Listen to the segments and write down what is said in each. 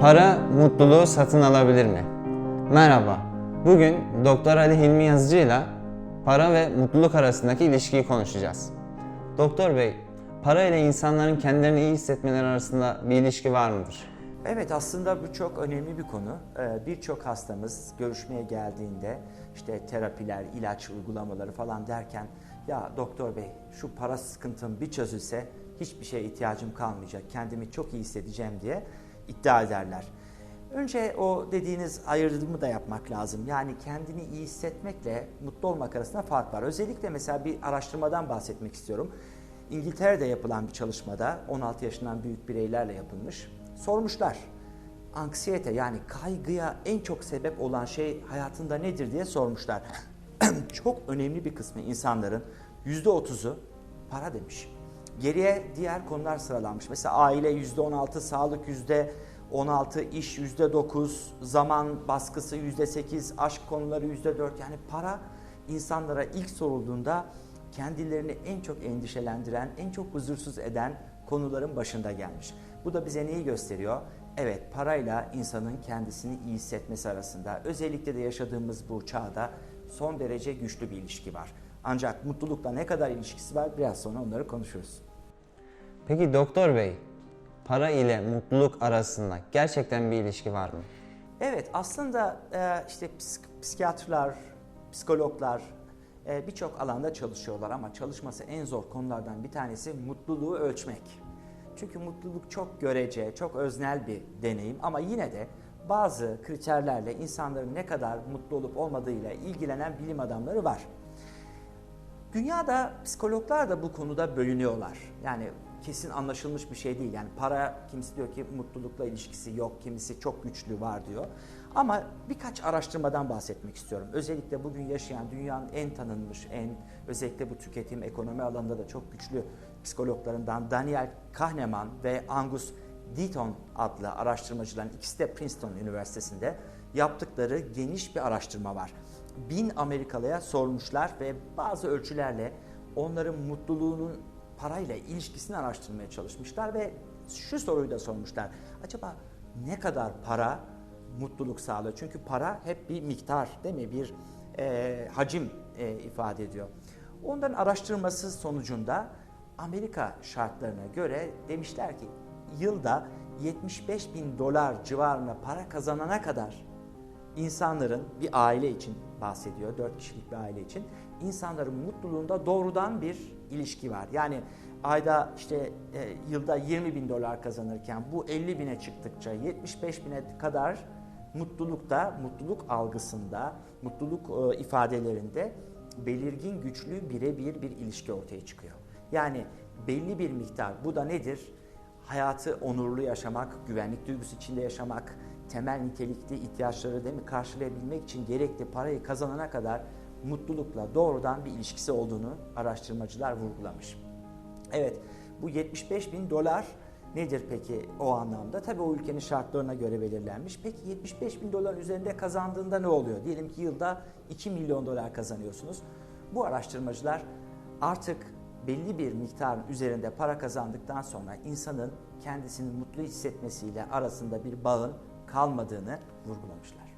Para mutluluğu satın alabilir mi? Merhaba. Bugün Doktor Ali Hilmi Yazıcı ile para ve mutluluk arasındaki ilişkiyi konuşacağız. Doktor Bey, para ile insanların kendilerini iyi hissetmeleri arasında bir ilişki var mıdır? Evet aslında bu çok önemli bir konu. Ee, Birçok hastamız görüşmeye geldiğinde işte terapiler, ilaç uygulamaları falan derken ya doktor bey şu para sıkıntım bir çözülse hiçbir şeye ihtiyacım kalmayacak, kendimi çok iyi hissedeceğim diye iddia ederler. Önce o dediğiniz ayrımı da yapmak lazım. Yani kendini iyi hissetmekle mutlu olmak arasında fark var. Özellikle mesela bir araştırmadan bahsetmek istiyorum. İngiltere'de yapılan bir çalışmada 16 yaşından büyük bireylerle yapılmış. Sormuşlar. Anksiyete yani kaygıya en çok sebep olan şey hayatında nedir diye sormuşlar. çok önemli bir kısmı insanların %30'u para demiş. Geriye diğer konular sıralanmış. Mesela aile %16, sağlık %16, iş %9, zaman baskısı %8, aşk konuları %4. Yani para insanlara ilk sorulduğunda kendilerini en çok endişelendiren, en çok huzursuz eden konuların başında gelmiş. Bu da bize neyi gösteriyor? Evet, parayla insanın kendisini iyi hissetmesi arasında, özellikle de yaşadığımız bu çağda son derece güçlü bir ilişki var. Ancak mutlulukla ne kadar ilişkisi var biraz sonra onları konuşuruz. Peki Doktor Bey, para ile mutluluk arasında gerçekten bir ilişki var mı? Evet, aslında e, işte psik- psikiyatrlar, psikologlar e, birçok alanda çalışıyorlar ama çalışması en zor konulardan bir tanesi mutluluğu ölçmek. Çünkü mutluluk çok görece, çok öznel bir deneyim ama yine de bazı kriterlerle insanların ne kadar mutlu olup olmadığıyla ilgilenen bilim adamları var. Dünyada psikologlar da bu konuda bölünüyorlar. Yani kesin anlaşılmış bir şey değil. Yani para kimisi diyor ki mutlulukla ilişkisi yok, kimisi çok güçlü var diyor. Ama birkaç araştırmadan bahsetmek istiyorum. Özellikle bugün yaşayan dünyanın en tanınmış, en özellikle bu tüketim ekonomi alanında da çok güçlü psikologlarından Daniel Kahneman ve Angus Deaton adlı araştırmacıların ikisi de Princeton Üniversitesi'nde yaptıkları geniş bir araştırma var. Bin Amerikalıya sormuşlar ve bazı ölçülerle onların mutluluğunun parayla ilişkisini araştırmaya çalışmışlar ve şu soruyu da sormuşlar. Acaba ne kadar para mutluluk sağlıyor? Çünkü para hep bir miktar değil mi? Bir e, hacim e, ifade ediyor. Onların araştırması sonucunda Amerika şartlarına göre demişler ki yılda 75 bin dolar civarında para kazanana kadar insanların bir aile için bahsediyor, 4 kişilik bir aile için insanların mutluluğunda doğrudan bir ilişki var. Yani ayda işte e, yılda 20 bin dolar kazanırken bu 50 bine çıktıkça 75 bine kadar mutlulukta, mutluluk algısında, mutluluk e, ifadelerinde belirgin güçlü birebir bir ilişki ortaya çıkıyor. Yani belli bir miktar bu da nedir? Hayatı onurlu yaşamak, güvenlik duygusu içinde yaşamak, temel nitelikli ihtiyaçları değil mi karşılayabilmek için gerekli parayı kazanana kadar mutlulukla doğrudan bir ilişkisi olduğunu araştırmacılar vurgulamış. Evet bu 75 bin dolar nedir peki o anlamda? Tabii o ülkenin şartlarına göre belirlenmiş. Peki 75 bin dolar üzerinde kazandığında ne oluyor? Diyelim ki yılda 2 milyon dolar kazanıyorsunuz. Bu araştırmacılar artık belli bir miktarın üzerinde para kazandıktan sonra insanın kendisini mutlu hissetmesiyle arasında bir bağın kalmadığını vurgulamışlar.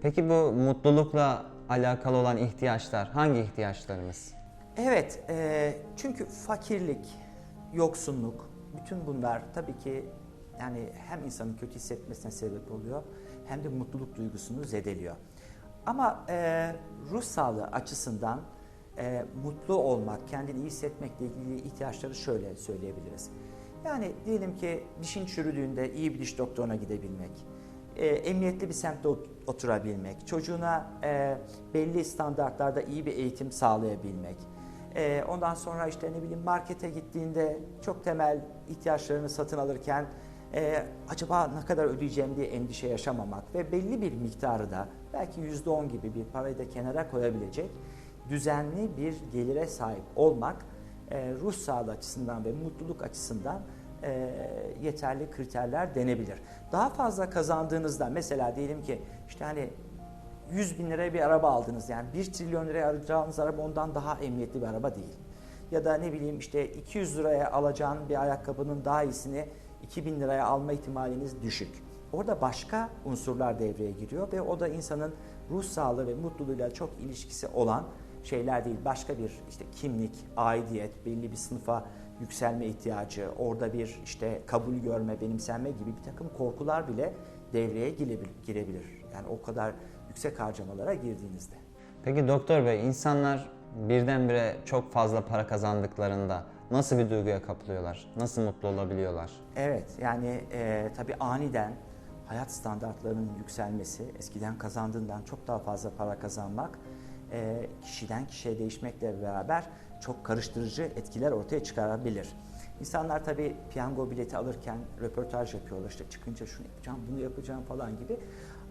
Peki bu mutlulukla alakalı olan ihtiyaçlar hangi ihtiyaçlarımız? Evet, e, çünkü fakirlik, yoksunluk, bütün bunlar tabii ki yani hem insanın kötü hissetmesine sebep oluyor hem de mutluluk duygusunu zedeliyor. Ama e, ruh sağlığı açısından e, mutlu olmak, kendini iyi hissetmekle ilgili ihtiyaçları şöyle söyleyebiliriz. Yani diyelim ki dişin çürüdüğünde iyi bir diş doktoruna gidebilmek, e, emniyetli bir semtte ot- oturabilmek, çocuğuna e, belli standartlarda iyi bir eğitim sağlayabilmek, e, ondan sonra işte ne bileyim markete gittiğinde çok temel ihtiyaçlarını satın alırken e, acaba ne kadar ödeyeceğim diye endişe yaşamamak ve belli bir miktarı da belki %10 gibi bir parayı da kenara koyabilecek düzenli bir gelire sahip olmak e, ruh sağlığı açısından ve mutluluk açısından e, yeterli kriterler denebilir. Daha fazla kazandığınızda mesela diyelim ki işte hani 100 bin liraya bir araba aldınız yani 1 trilyon liraya alacağınız araba ondan daha emniyetli bir araba değil. Ya da ne bileyim işte 200 liraya alacağın bir ayakkabının daha iyisini 2000 liraya alma ihtimaliniz düşük. orada başka unsurlar devreye giriyor ve o da insanın ruh sağlığı ve mutluluğuyla çok ilişkisi olan şeyler değil. Başka bir işte kimlik, aidiyet, belli bir sınıfa yükselme ihtiyacı, orada bir işte kabul görme, benimsenme gibi bir takım korkular bile devreye girebil- girebilir. Yani o kadar yüksek harcamalara girdiğinizde. Peki doktor bey insanlar birdenbire çok fazla para kazandıklarında nasıl bir duyguya kapılıyorlar? Nasıl mutlu olabiliyorlar? Evet yani e, tabii aniden hayat standartlarının yükselmesi, eskiden kazandığından çok daha fazla para kazanmak e, kişiden kişiye değişmekle beraber çok karıştırıcı etkiler ortaya çıkarabilir. İnsanlar tabii piyango bileti alırken röportaj yapıyorlar işte çıkınca şunu yapacağım, bunu yapacağım falan gibi.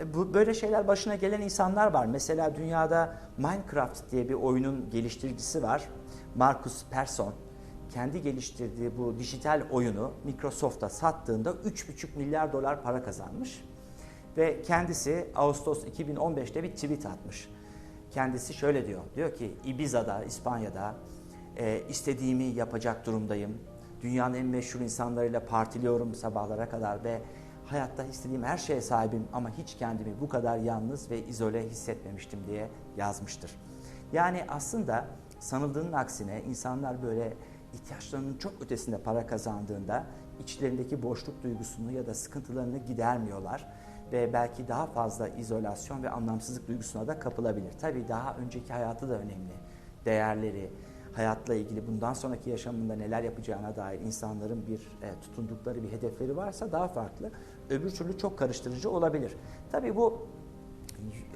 E, Bu böyle şeyler başına gelen insanlar var. Mesela dünyada Minecraft diye bir oyunun geliştiricisi var. Marcus Persson kendi geliştirdiği bu dijital oyunu Microsoft'a sattığında 3,5 milyar dolar para kazanmış. Ve kendisi Ağustos 2015'te bir tweet atmış. Kendisi şöyle diyor. Diyor ki Ibiza'da, İspanya'da e, istediğimi yapacak durumdayım. Dünyanın en meşhur insanlarıyla partiliyorum sabahlara kadar ve hayatta istediğim her şeye sahibim ama hiç kendimi bu kadar yalnız ve izole hissetmemiştim diye yazmıştır. Yani aslında sanıldığının aksine insanlar böyle ihtiyaçlarının çok ötesinde para kazandığında içlerindeki boşluk duygusunu ya da sıkıntılarını gidermiyorlar ve belki daha fazla izolasyon ve anlamsızlık duygusuna da kapılabilir. Tabii daha önceki hayatı da önemli. Değerleri, hayatla ilgili bundan sonraki yaşamında neler yapacağına dair insanların bir e, tutundukları bir hedefleri varsa daha farklı. Öbür türlü çok karıştırıcı olabilir. Tabii bu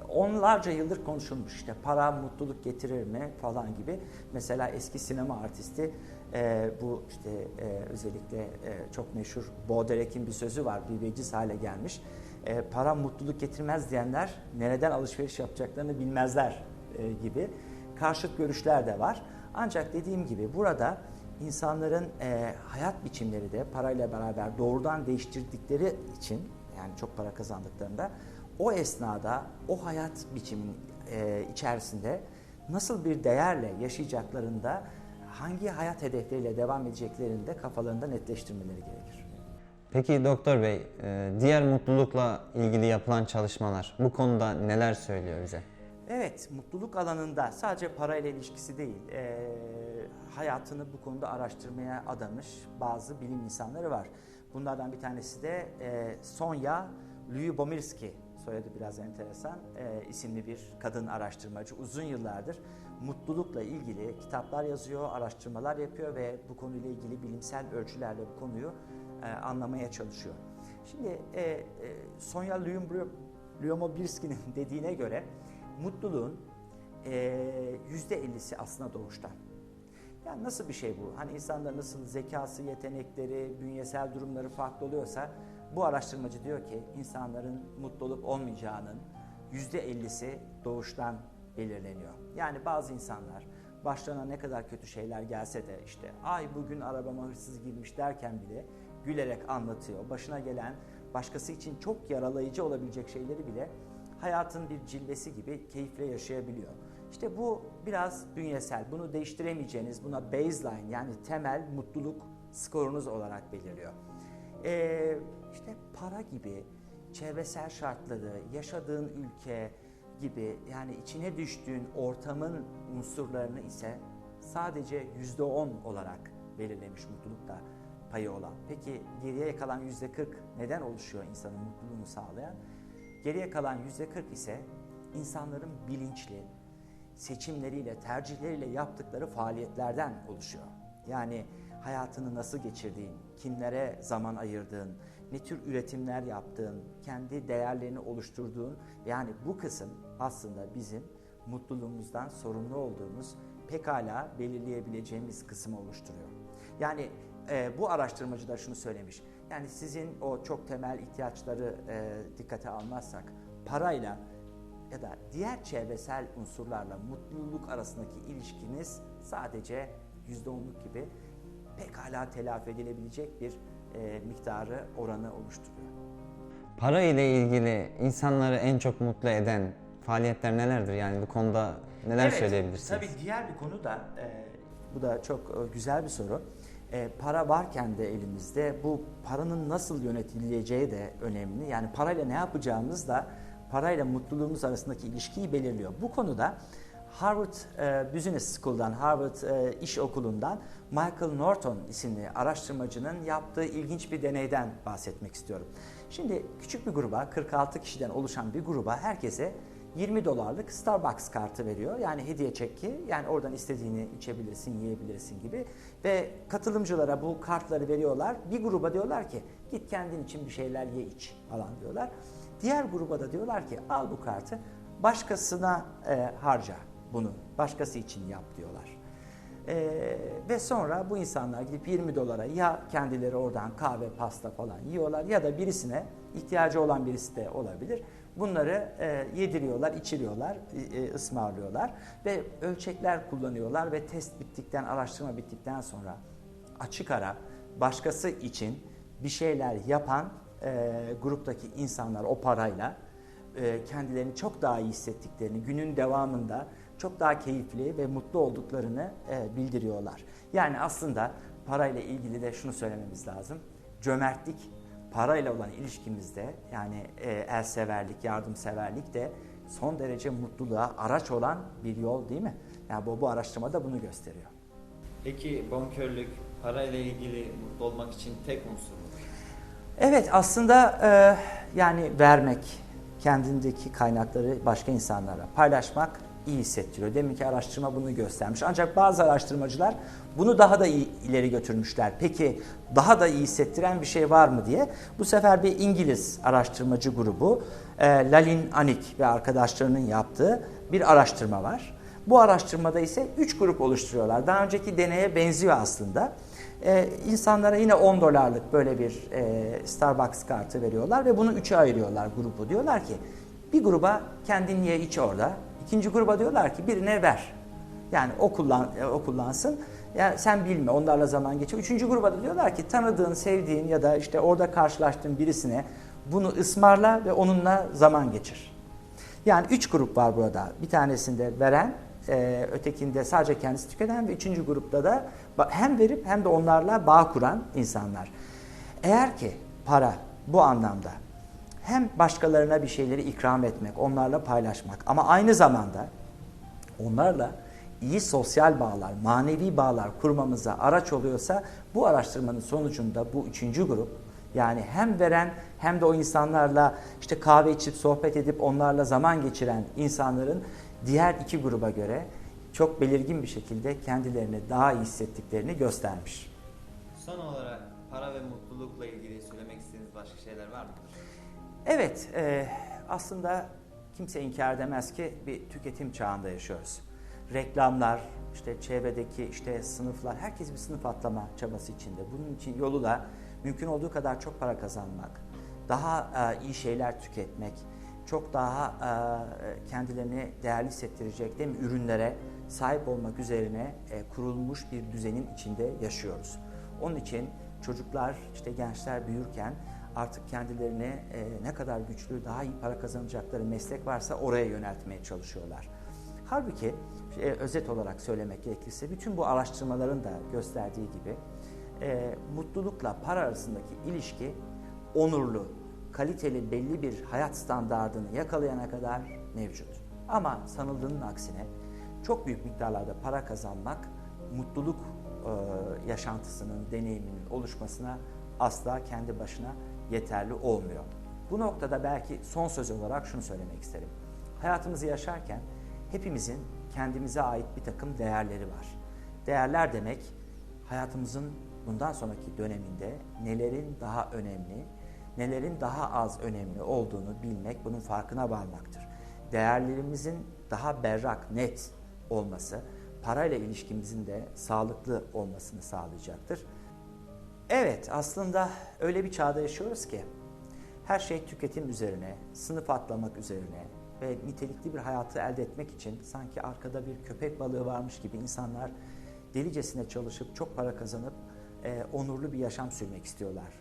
onlarca yıldır konuşulmuş işte para mutluluk getirir mi falan gibi. Mesela eski sinema artisti e, bu işte e, özellikle e, çok meşhur Baudelaire'in bir sözü var bir veciz hale gelmiş. E, para mutluluk getirmez diyenler nereden alışveriş yapacaklarını bilmezler e, gibi karşıt görüşler de var. Ancak dediğim gibi burada insanların e, hayat biçimleri de parayla beraber doğrudan değiştirdikleri için yani çok para kazandıklarında o esnada o hayat biçiminin e, içerisinde nasıl bir değerle yaşayacaklarında hangi hayat hedefleriyle devam edeceklerini de kafalarında netleştirmeleri gerekir. Peki doktor bey, e, diğer mutlulukla ilgili yapılan çalışmalar bu konuda neler söylüyor bize? Evet, mutluluk alanında sadece parayla ilişkisi değil, e, hayatını bu konuda araştırmaya adamış bazı bilim insanları var. Bunlardan bir tanesi de e, Sonya Lyubomirsky, soyadı biraz enteresan, e, isimli bir kadın araştırmacı. Uzun yıllardır mutlulukla ilgili kitaplar yazıyor, araştırmalar yapıyor ve bu konuyla ilgili bilimsel ölçülerle bu konuyu e, anlamaya çalışıyor. Şimdi e, e, Sonya Lyubomirsky Lyubomirsky'nin dediğine göre mutluluğun eee, yüzde 50'si aslında doğuştan. Yani nasıl bir şey bu? Hani insanda nasıl zekası, yetenekleri, bünyesel durumları farklı oluyorsa bu araştırmacı diyor ki insanların mutlu olup olmayacağının yüzde 50'si doğuştan belirleniyor. Yani bazı insanlar başlarına ne kadar kötü şeyler gelse de işte ay bugün arabama hırsız girmiş derken bile gülerek anlatıyor. Başına gelen başkası için çok yaralayıcı olabilecek şeyleri bile hayatın bir cilvesi gibi keyifle yaşayabiliyor. İşte bu biraz bünyesel. Bunu değiştiremeyeceğiniz, buna baseline yani temel mutluluk skorunuz olarak belirliyor. Ee, işte para gibi, çevresel şartları, yaşadığın ülke gibi yani içine düştüğün ortamın unsurlarını ise sadece yüzde on olarak belirlemiş mutlulukta payı olan. Peki geriye kalan yüzde 40 neden oluşuyor insanın mutluluğunu sağlayan? Geriye kalan yüzde 40 ise insanların bilinçli seçimleriyle, tercihleriyle yaptıkları faaliyetlerden oluşuyor. Yani hayatını nasıl geçirdiğin, kimlere zaman ayırdığın, ne tür üretimler yaptığın, kendi değerlerini oluşturduğun yani bu kısım aslında bizim mutluluğumuzdan sorumlu olduğumuz pekala belirleyebileceğimiz kısmı oluşturuyor. Yani e, bu araştırmacı da şunu söylemiş. Yani sizin o çok temel ihtiyaçları e, dikkate almazsak parayla ya da diğer çevresel unsurlarla mutluluk arasındaki ilişkiniz sadece %10'luk gibi pekala telafi edilebilecek bir e, miktarı oranı oluşturuyor. Para ile ilgili insanları en çok mutlu eden faaliyetler nelerdir? Yani bu konuda neler Evet, söyleyebilirsiniz? Tabii diğer bir konu da e, bu da çok e, güzel bir soru. E, para varken de elimizde bu paranın nasıl yönetileceği de önemli. Yani parayla ne yapacağımız da parayla mutluluğumuz arasındaki ilişkiyi belirliyor. Bu konuda Harvard e, Business School'dan, Harvard e, İş Okulu'ndan Michael Norton isimli araştırmacının yaptığı ilginç bir deneyden bahsetmek istiyorum. Şimdi küçük bir gruba, 46 kişiden oluşan bir gruba herkese 20 dolarlık Starbucks kartı veriyor. Yani hediye çeki. Yani oradan istediğini içebilirsin, yiyebilirsin gibi. Ve katılımcılara bu kartları veriyorlar. Bir gruba diyorlar ki git kendin için bir şeyler ye iç falan diyorlar. Diğer gruba da diyorlar ki al bu kartı başkasına e, harca bunu. Başkası için yap diyorlar. Ee, ve sonra bu insanlar gidip 20 dolara ya kendileri oradan kahve, pasta falan yiyorlar ya da birisine ihtiyacı olan birisi de olabilir. Bunları e, yediriyorlar, içiriyorlar, e, e, ısmarlıyorlar ve ölçekler kullanıyorlar ve test bittikten, araştırma bittikten sonra açık ara başkası için bir şeyler yapan e, gruptaki insanlar o parayla e, kendilerini çok daha iyi hissettiklerini, günün devamında çok daha keyifli ve mutlu olduklarını e, bildiriyorlar. Yani aslında parayla ilgili de şunu söylememiz lazım. Cömertlik parayla olan ilişkimizde yani e, elseverlik, yardımseverlik de son derece mutluluğa araç olan bir yol değil mi? Yani bu, bu araştırma da bunu gösteriyor. Peki bonkörlük parayla ilgili mutlu olmak için tek unsur mu? Evet aslında e, yani vermek, kendindeki kaynakları başka insanlara paylaşmak iyi hissettiriyor. Demin ki araştırma bunu göstermiş. Ancak bazı araştırmacılar bunu daha da iyi ileri götürmüşler. Peki daha da iyi hissettiren bir şey var mı diye. Bu sefer bir İngiliz araştırmacı grubu e, Lalin Anik ve arkadaşlarının yaptığı bir araştırma var. Bu araştırmada ise 3 grup oluşturuyorlar. Daha önceki deneye benziyor aslında. Ee, insanlara yine 10 dolarlık böyle bir e, Starbucks kartı veriyorlar ve bunu üçe ayırıyorlar grubu. Diyorlar ki bir gruba kendin ye iç orada. İkinci gruba diyorlar ki birine ver. Yani o, kullan, e, o kullansın. Yani sen bilme onlarla zaman geçir. Üçüncü gruba da diyorlar ki tanıdığın, sevdiğin ya da işte orada karşılaştığın birisine bunu ısmarla ve onunla zaman geçir. Yani üç grup var burada. Bir tanesinde veren, e, ötekinde sadece kendisi tüketen ve üçüncü grupta da hem verip hem de onlarla bağ kuran insanlar. Eğer ki para bu anlamda hem başkalarına bir şeyleri ikram etmek, onlarla paylaşmak ama aynı zamanda onlarla iyi sosyal bağlar, manevi bağlar kurmamıza araç oluyorsa bu araştırmanın sonucunda bu üçüncü grup yani hem veren hem de o insanlarla işte kahve içip sohbet edip onlarla zaman geçiren insanların diğer iki gruba göre çok belirgin bir şekilde kendilerini daha iyi hissettiklerini göstermiş. Son olarak para ve mutlulukla ilgili söylemek istediğiniz başka şeyler var mıdır? Evet, e, aslında kimse inkar edemez ki bir tüketim çağında yaşıyoruz. Reklamlar, işte çevredeki işte sınıflar, herkes bir sınıf atlama çabası içinde. Bunun için yolu da mümkün olduğu kadar çok para kazanmak, daha e, iyi şeyler tüketmek, çok daha e, kendilerini değerli hissettirecek değil mi, ürünlere sahip olmak üzerine e, kurulmuş bir düzenin içinde yaşıyoruz. Onun için çocuklar, işte gençler büyürken artık kendilerine e, ne kadar güçlü, daha iyi para kazanacakları meslek varsa oraya yöneltmeye çalışıyorlar. Halbuki e, özet olarak söylemek gerekirse bütün bu araştırmaların da gösterdiği gibi e, mutlulukla para arasındaki ilişki onurlu, kaliteli belli bir hayat standardını yakalayana kadar mevcut. Ama sanıldığının aksine çok büyük miktarlarda para kazanmak mutluluk e, yaşantısının, deneyiminin oluşmasına asla kendi başına yeterli olmuyor. Bu noktada belki son söz olarak şunu söylemek isterim. Hayatımızı yaşarken hepimizin kendimize ait bir takım değerleri var. Değerler demek hayatımızın bundan sonraki döneminde nelerin daha önemli, nelerin daha az önemli olduğunu bilmek, bunun farkına varmaktır. Değerlerimizin daha berrak, net olması, parayla ilişkimizin de sağlıklı olmasını sağlayacaktır. Evet, aslında öyle bir çağda yaşıyoruz ki her şey tüketim üzerine, sınıf atlamak üzerine ve nitelikli bir hayatı elde etmek için sanki arkada bir köpek balığı varmış gibi insanlar delicesine çalışıp çok para kazanıp e, onurlu bir yaşam sürmek istiyorlar.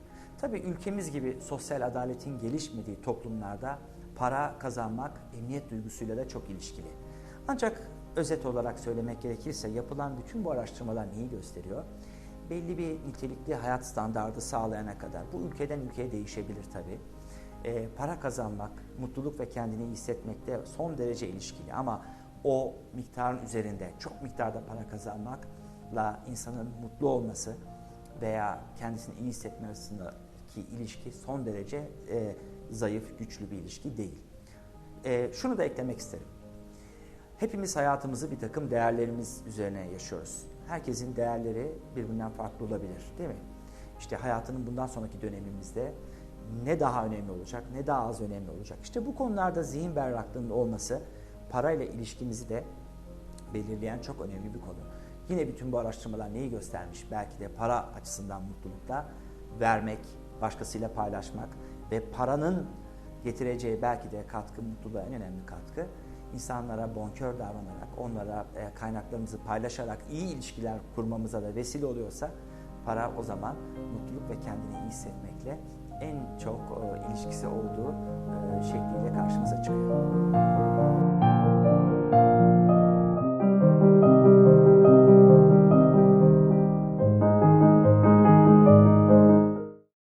Tabii ülkemiz gibi sosyal adaletin gelişmediği toplumlarda para kazanmak emniyet duygusuyla da çok ilişkili. Ancak özet olarak söylemek gerekirse yapılan bütün bu araştırmalar neyi gösteriyor? Belli bir nitelikli hayat standardı sağlayana kadar. Bu ülkeden ülkeye değişebilir tabii. Ee, para kazanmak, mutluluk ve kendini iyi hissetmekte son derece ilişkili ama o miktarın üzerinde çok miktarda para kazanmakla insanın mutlu olması veya kendisini iyi hissetme arasındaki ilişki son derece e, zayıf, güçlü bir ilişki değil. E, şunu da eklemek isterim. Hepimiz hayatımızı bir takım değerlerimiz üzerine yaşıyoruz. Herkesin değerleri birbirinden farklı olabilir değil mi? İşte hayatının bundan sonraki dönemimizde ne daha önemli olacak, ne daha az önemli olacak. İşte bu konularda zihin berraklığının olması parayla ilişkimizi de belirleyen çok önemli bir konu. Yine bütün bu araştırmalar neyi göstermiş? Belki de para açısından mutlulukta vermek, başkasıyla paylaşmak ve paranın getireceği belki de katkı, mutluluğa en önemli katkı insanlara bonkör davranarak, onlara e, kaynaklarımızı paylaşarak iyi ilişkiler kurmamıza da vesile oluyorsa para o zaman mutluluk ve kendini iyi hissetmekle en çok e, ilişkisi olduğu e, şekliyle karşımıza çıkıyor.